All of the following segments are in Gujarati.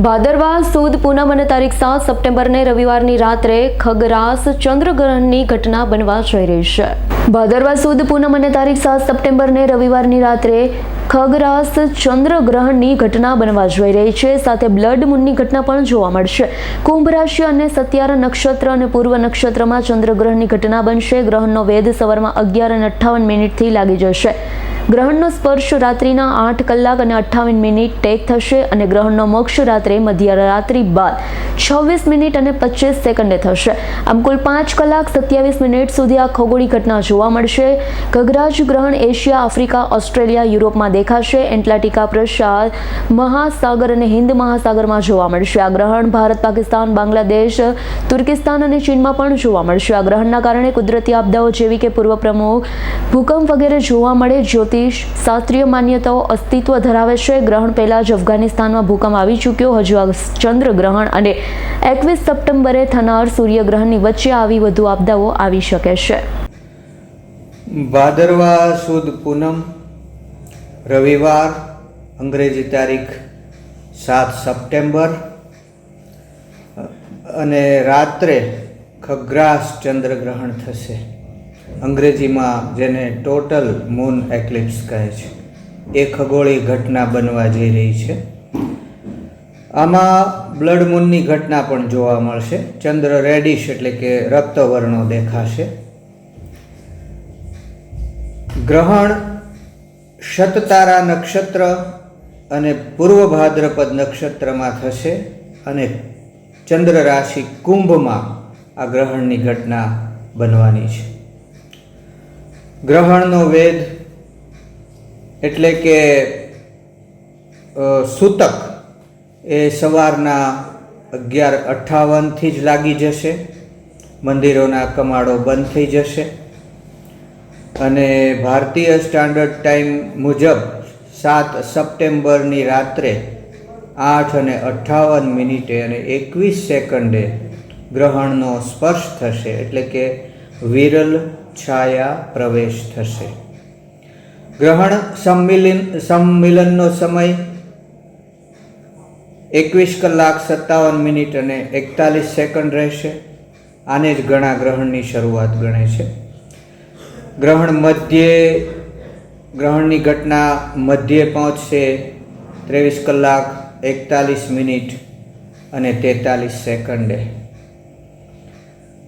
ભાદરવા સુદ પૂનમ અને તારીખ સાત સપ્ટેમ્બરને રવિવારની રાત્રે ખગરાસ ચંદ્રગ્રહણની ઘટના બનવા જઈ રહી છે. ભાદરવા સુદ પૂનમ અને તારીખ સાત સપ્ટેમ્બરને રવિવારની રાત્રે ખગરાસ ચંદ્રગ્રહણની ઘટના બનવા જઈ રહી છે. સાથે બ્લડ મૂનની ઘટના પણ જોવા મળશે. કુંભ રાશિ અને સત્યારા નક્ષત્ર અને પૂર્વ નક્ષત્રમાં ચંદ્રગ્રહણની ઘટના બનશે. ગ્રહણનો વેદ સવારમાં અગિયાર અને અઠ્ઠાવન મિનિટથી લાગી જશે. ગ્રહણનો સ્પર્શ રાત્રિના આઠ કલાક અને અઠ્ઠાવન મિનિટ ટેક થશે અને ગ્રહણનો મોક્ષ રાત્રે મધ્યરાત્રિ બાદ છવ્વીસ મિનિટ અને પચીસ સેકન્ડે થશે. આમ કુલ પાંચ કલાક સત્યાવીસ મિનિટ સુધી આ ખગોળી ઘટના જોવા મળશે. ગગરાજ ગ્રહણ એશિયા, આફ્રિકા, ઓસ્ટ્રેલિયા, યુરોપમાં દેખાશે. એટલાન્ટિકા પ્રસાદ મહાસાગર અને હિન્દ મહાસાગરમાં જોવા મળશે. આ ગ્રહણ ભારત, પાકિસ્તાન, બાંગ્લાદેશ, તુર્કિસ્તાન અને ચીનમાં પણ જોવા મળશે. આ ગ્રહણના કારણે કુદરતી આપદાઓ જેવી કે પૂર્વ પ્રમુખ ભૂકંપ વગેરે જોવા મળે. જ્યોતિષ શાસ્ત્રીય માન્યતાઓ અસ્તિત્વ ધરાવે છે. ગ્રહણ પહેલા જ અફઘાનિસ્તાનમાં ભૂકંપ આવી ચૂક્યો. હજુ આ ચંદ્રગ્રહણ અને એકવીસ સપ્ટેમ્બરે થનાર સૂર્યગ્રહણની વચ્ચે આવી વધુ આપદાઓ આવી શકે છે. ભાદરવા સુદ પૂનમ, રવિવાર, અંગ્રેજી તારીખ સાત સપ્ટેમ્બર અને રાત્રે ખગ્રાસ ચંદ્રગ્રહણ થશે. અંગ્રેજીમાં જેને ટોટલ મૂન એક્લિપ્સ કહે છે. એ ખગોળી ઘટના બનવા જઈ રહી છે. આમાં બ્લડ મૂનની ઘટના પણ જોવા મળશે. ચંદ્ર રેડિશ એટલે કે રક્તવર્ણો દેખાશે. ગ્રહણ શતતારા નક્ષત્ર અને પૂર્વ ભાદ્રપદ નક્ષત્રમાં થશે અને ચંદ્ર રાશિ કુંભમાં આ ગ્રહણની ઘટના બનવાની છે. ગ્રહણનો વેદ એટલે કે સૂતક એ સવારના અગિયાર અઠ્ઠાવનથી જ લાગી જશે. મંદિરોના કમાડો બંધ થઈ જશે. અને ભારતીય સ્ટાન્ડર્ડ ટાઈમ મુજબ સાત સપ્ટેમ્બરની રાત્રે આઠ અને અઠ્ઠાવન મિનિટે અને એકવીસ સેકન્ડે ગ્રહણનો સ્પર્શ થશે. એટલે કે વિરલ છાયા પ્રવેશ થશે. ગ્રહણ સંમિલન, સંમિલનનો સમય એકવીસ કલાક સત્તાવન મિનિટ અને એકતાલીસ સેકન્ડ રહેશે. આને જ ઘણા ગ્રહણની શરૂઆત ગણે છે. ગ્રહણ મધ્યે, ગ્રહણની ઘટના મધ્યે પહોંચશે ત્રેવીસ કલાક એકતાલીસ મિનિટ અને તેતાલીસ સેકન્ડે.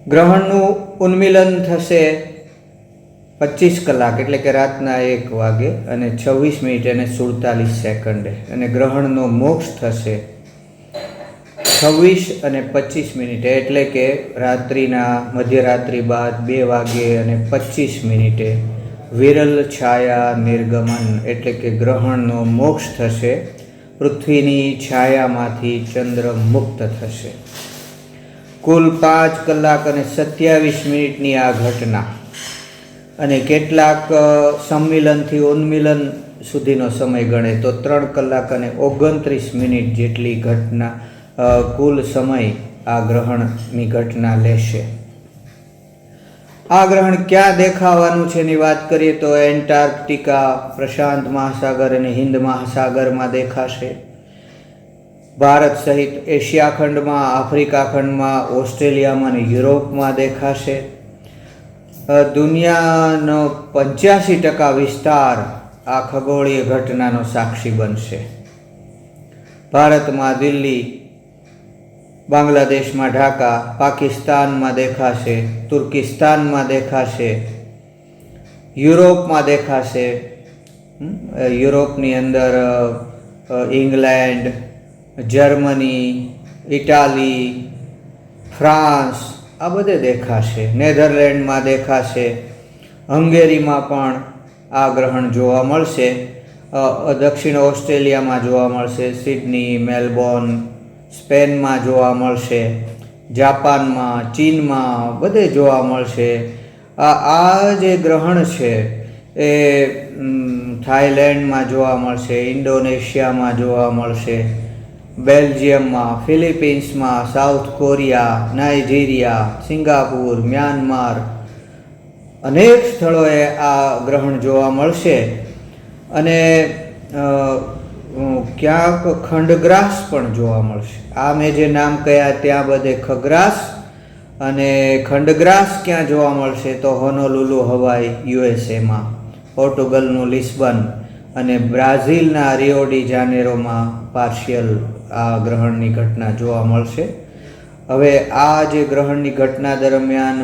ગ્રહણનું ઉન્મિલન થશે પચીસ કલાક, એટલે કે રાતના એક વાગે અને છવ્વીસ મિનિટ અને સુડતાલીસ સેકન્ડે. અને ગ્રહણનો મોક્ષ થશે છવ્વીસ અને પચીસ મિનિટે, એટલે કે રાત્રિના, મધ્યરાત્રિ બાદ બે વાગે અને પચીસ મિનિટે. વિરલ છાયા નિર્ગમન, એટલે કે ગ્રહણનો મોક્ષ થશે. પૃથ્વીની છાયામાંથી ચંદ્ર મુક્ત થશે. કુલ પાંચ કલાક અને સત્યાવીસ મિનિટની આ ઘટના. અને કેટલાક સંમિલનથી ઉન્મિલન સુધીનો સમય ગણે તો ત્રણ કલાક અને ઓગણત્રીસ મિનિટ જેટલી ઘટના કુલ સમય આ ગ્રહણની ઘટના લેશે. આ ગ્રહણ ક્યાં દેખાવાનું છે એની વાત કરીએ તો એન્ટાર્કટિકા, પ્રશાંત મહાસાગર અને હિન્દ મહાસાગરમાં દેખાશે. ભારત સહિત એશિયા ખંડમાં, આફ્રિકા ખંડમાં, ઓસ્ટ્રેલિયામાં અને યુરોપમાં દેખાશે. દુનિયાનો પંચ્યાસી ટકા વિસ્તાર આ ખગોળીય ઘટનાનો સાક્ષી બનશે. ભારતમાં દિલ્હી, બાંગ્લાદેશમાં ઢાકા, પાકિસ્તાનમાં દેખાશે, તુર્કિસ્તાનમાં દેખાશે, યુરોપમાં દેખાશે યુરોપની અંદર ઇંગ્લેન્ડ, જર્મની, ઇટાલી, ફ્રાન્સ આ બધે દેખાશે. નેધરલેન્ડમાં દેખાશે. હંગેરીમાં પણ આ ગ્રહણ જોવા મળશે. દક્ષિણ ઓસ્ટ્રેલિયામાં જોવા મળશે. સિડની, મેલબોર્ન, સ્પેનમાં જોવા મળશે. જાપાનમાં, ચીનમાં બધે જોવા મળશે. આ જે ગ્રહણ છે એ થાઈલેન્ડમાં જોવા મળશે, ઇન્ડોનેશિયામાં જોવા મળશે. બેલ્જિયમમાં, ફિલિપિન્સમાં, South Korea, Nigeria, Singapore, Myanmar અનેક સ્થળોએ આ ગ્રહણ જોવા મળશે. અને ક્યાંક ખંડગ્રાસ પણ જોવા મળશે. આ મેં જે નામ કયા ત્યાં બધે ખગ્રાસ અને ખંડગ્રાસ ક્યાં જોવા મળશે તો હોનોલુલુ, હવાઈ યુએસએમાં પોર્ટુગલનું લિસ્બન અને બ્રાઝિલના રિયોડી જાનેરોમાં પાર્શિયલ આ ગ્રહણની ઘટના જોવા મળશે. હવે આ જે ગ્રહણની ઘટના દરમિયાન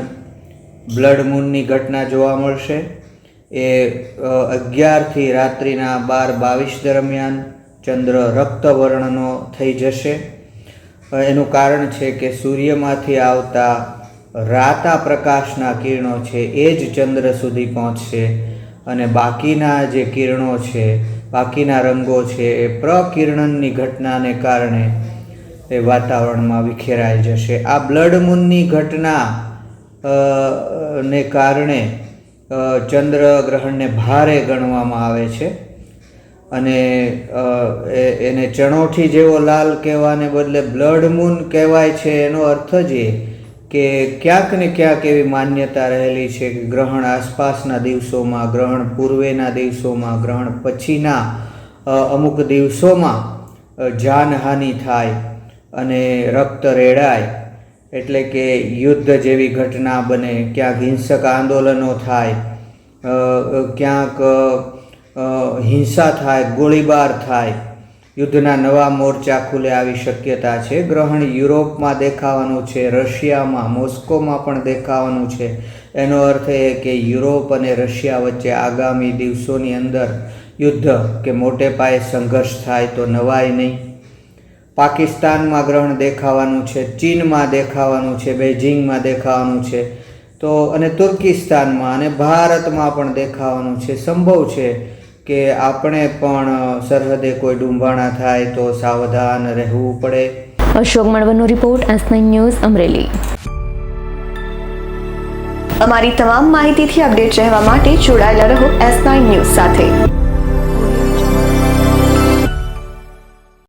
બ્લડ મૂનની ઘટના જોવા મળશે. એ અગિયારથી રાત્રિના બાર બાવીસ દરમિયાન ચંદ્ર રક્તવર્ણનો થઈ જશે. એનું કારણ છે કે સૂર્યમાંથી આવતા રાતા પ્રકાશના કિરણો છે એ જ ચંદ્ર સુધી પહોંચશે. અને બાકીના જે કિરણો છે, બાકીના રંગો છે, એ પ્રકિરણનની ઘટનાને કારણે એ વાતાવરણમાં વિખેરાઈ જશે. આ બ્લડ મૂનની ઘટના ને કારણે ચંદ્ર ચંદ્રગ્રહણને ભારે ગણવામાં આવે છે. અને એને ચણોઠી જેવો લાલ કહેવાને બદલે બ્લડ મૂન કહેવાય છે, એનો અર્થ જ એ કે ક્યાંક ને ક્યાંક એવી માન્યતા રહેલી છે કે ગ્રહણ આસપાસના દિવસોમાં, ગ્રહણ પૂર્વેના દિવસોમાં, ગ્રહણ પછીના અમુક દિવસોમાં જાનહાનિ થાય અને રક્ત રેડાય એટલે કે યુદ્ધ જેવી ઘટના બને, ક્યાંક હિંસક આંદોલનો થાય ક્યાંક હિંસા થાય, ગોળીબાર થાય. યુદ્ધના નવા મોરચા ખુલે આવી શક્યતા છે. ગ્રહણ યુરોપમાં દેખાવાનું છે, રશિયામાં, મોસ્કોમાં પણ દેખાવાનું છે. એનો અર્થ એ કે યુરોપ અને રશિયા વચ્ચે આગામી દિવસોની અંદર યુદ્ધ કે મોટે પાયે સંઘર્ષ થાય તો નવાય નહીં. પાકિસ્તાનમાં ગ્રહણ દેખાવાનું છે, ચીનમાં દેખાવાનું છે, બેઇજિંગમાં દેખાવાનું છે. તો અને તુર્કિસ્તાનમાં અને ભારતમાં પણ દેખાવાનું છે. સંભવ છે કે આપણે પણ સરહદે કોઈ ડુંભાણા થાય તો સાવધાન રહેવું પડે. અશોક મળવાનો રિપોર્ટ એસ ન્યૂઝ અમરેલી. અમારી તમામ માહિતીથી અપડેટ રહેવા માટે જોડાયેલા રહો એસ ન્યૂઝ સાથે.